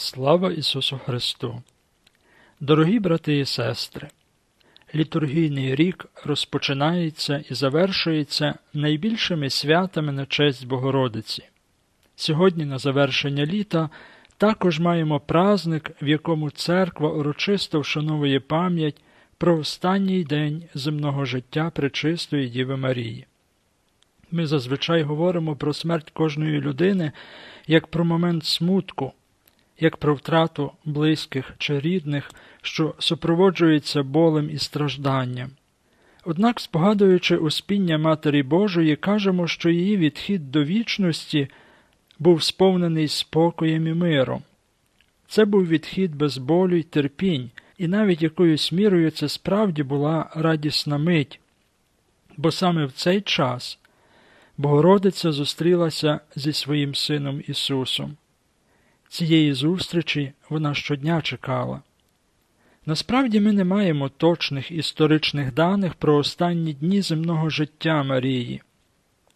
Слава Ісусу Христу! Дорогі брати і сестри! Літургійний рік розпочинається і завершується найбільшими святами на честь Богородиці. Сьогодні, на завершення літа, також маємо праздник, в якому церква урочисто вшановує пам'ять про останній день земного життя Пречистої Діви Марії. Ми зазвичай говоримо про смерть кожної людини як про момент смутку, як про втрату близьких чи рідних, що супроводжується болем і стражданням. Однак, спогадуючи успіння Матері Божої, кажемо, що її відхід до вічності був сповнений спокоєм і миром. Це був відхід без болю й терпінь, і навіть якоюсь мірою це справді була радісна мить, бо саме в цей час Богородиця зустрілася зі своїм Сином Ісусом. Цієї зустрічі вона щодня чекала. Насправді ми не маємо точних історичних даних про останні дні земного життя Марії.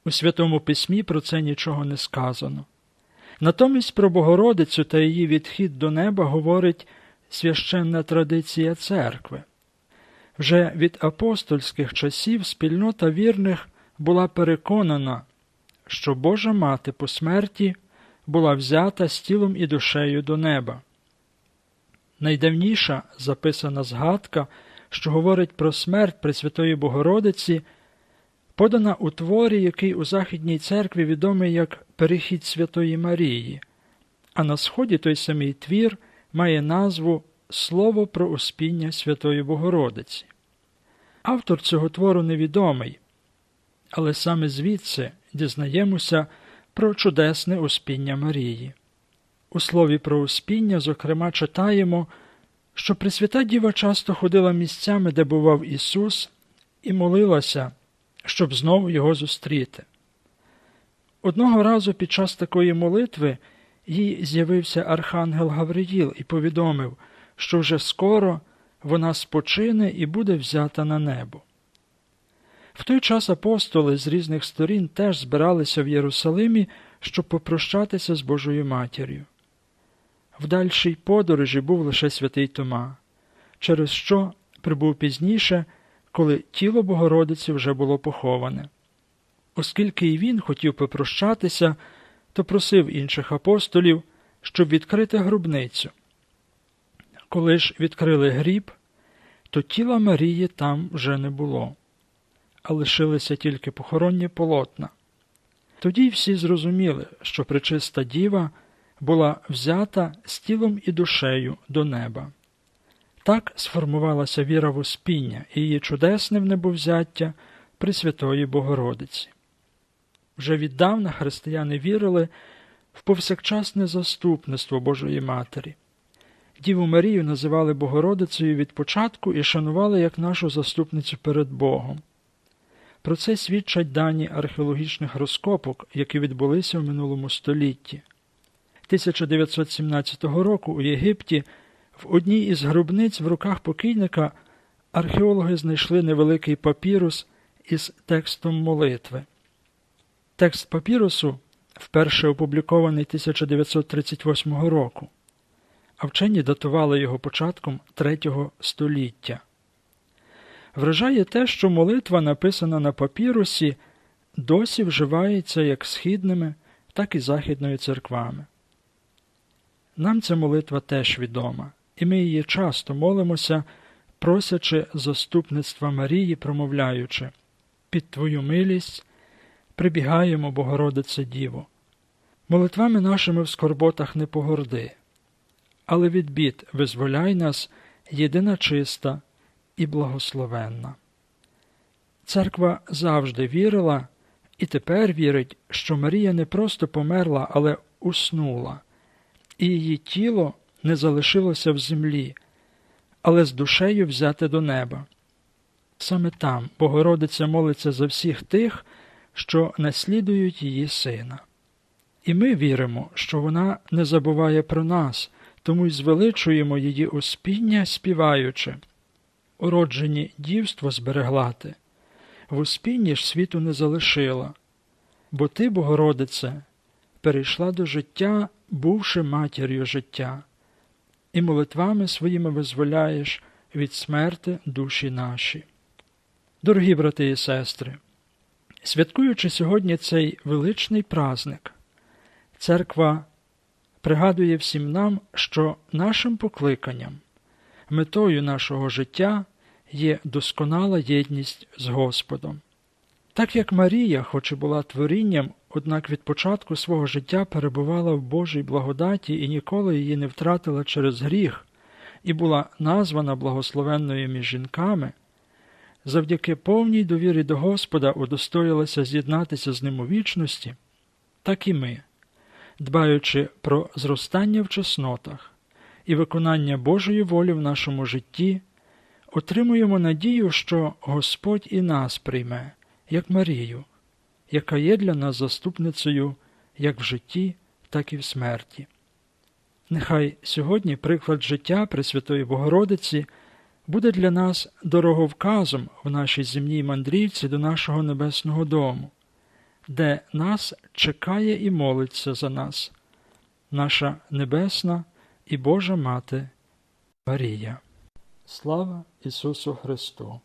У Святому Письмі про це нічого не сказано. Натомість про Богородицю та її відхід до неба говорить священна традиція церкви. Вже від апостольських часів спільнота вірних була переконана, що Божа мати по смерті була взята з тілом і душею до неба. Найдавніша записана згадка, що говорить про смерть Пресвятої Богородиці, подана у творі, який у Західній церкві відомий як Перехід Святої Марії, а на сході той самий твір має назву Слово про успіння Святої Богородиці. Автор цього твору невідомий, але саме звідси дізнаємося про чудесне успіння Марії. У слові про успіння, зокрема, читаємо, що Пресвята Діва часто ходила місцями, де бував Ісус, і молилася, щоб знову його зустріти. Одного разу під час такої молитви їй з'явився архангел Гавриїл і повідомив, що вже скоро вона спочине і буде взята на небо. В той час апостоли з різних сторін теж збиралися в Єрусалимі, щоб попрощатися з Божою матір'ю. В дальшій подорожі був лише святий Тома, через що прибув пізніше, коли тіло Богородиці вже було поховане. Оскільки і він хотів попрощатися, то просив інших апостолів, щоб відкрити гробницю. Коли ж відкрили гріб, то тіла Марії там вже не було а лишилися тільки похоронні полотна. Тоді всі зрозуміли, що пречиста діва була взята з тілом і душею до неба. Так сформувалася віра в успіння і її чудесне в небовзяття Пресвятої Богородиці. Вже віддавна християни вірили в повсякчасне заступництво Божої Матері. Діву Марію називали Богородицею від початку і шанували як нашу заступницю перед Богом. Про це свідчать дані археологічних розкопок, які відбулися в минулому столітті. 1917 року у Єгипті в одній із гробниць в руках покійника археологи знайшли невеликий папірус із текстом молитви. Текст папірусу вперше опублікований 1938 року, а вчені датували його початком третього століття. Вражає те, що молитва, написана на папірусі, досі вживається як східними, так і західною церквами. Нам ця молитва теж відома, і ми її часто молимося, просячи заступництва Марії, промовляючи під Твою милість прибігаємо, Богородице Діво. Молитвами нашими в скорботах не погорди, але від бід визволяй нас, єдина чиста і благословенна. Церква завжди вірила і тепер вірить, що Марія не просто померла, але уснула, і її тіло не залишилося в землі, але з душею взяте до неба. Саме там Богородиця молиться за всіх тих, що наслідують її сина. І ми віримо, що вона не забуває про нас, тому й звеличуємо її успіння, співаючи уроджені дівство зберегла ти, в успінні ж світу не залишила, бо ти, Богородице, перейшла до життя, бувши матір'ю життя, і молитвами своїми визволяєш від смерти душі наші. Дорогі брати і сестри, святкуючи сьогодні цей величний праздник, церква пригадує всім нам, що нашим покликанням, метою нашого життя є досконала єдність з Господом. Так як Марія, хоч і була творінням, однак від початку свого життя перебувала в Божій благодаті і ніколи її не втратила через гріх, і була названа благословенною між жінками, завдяки повній довірі до Господа удостоїлася з'єднатися з ним у вічності, так і ми, дбаючи про зростання в чеснотах і виконання Божої волі в нашому житті, отримуємо надію, що Господь і нас прийме, як Марію, яка є для нас заступницею як в житті, так і в смерті. Нехай сьогодні приклад життя Пресвятої Богородиці буде для нас дороговказом в нашій земній мандрівці до нашого небесного дому, де нас чекає і молиться за нас, наша небесна і Божа Мати Марія. Слава Ісусу Христу!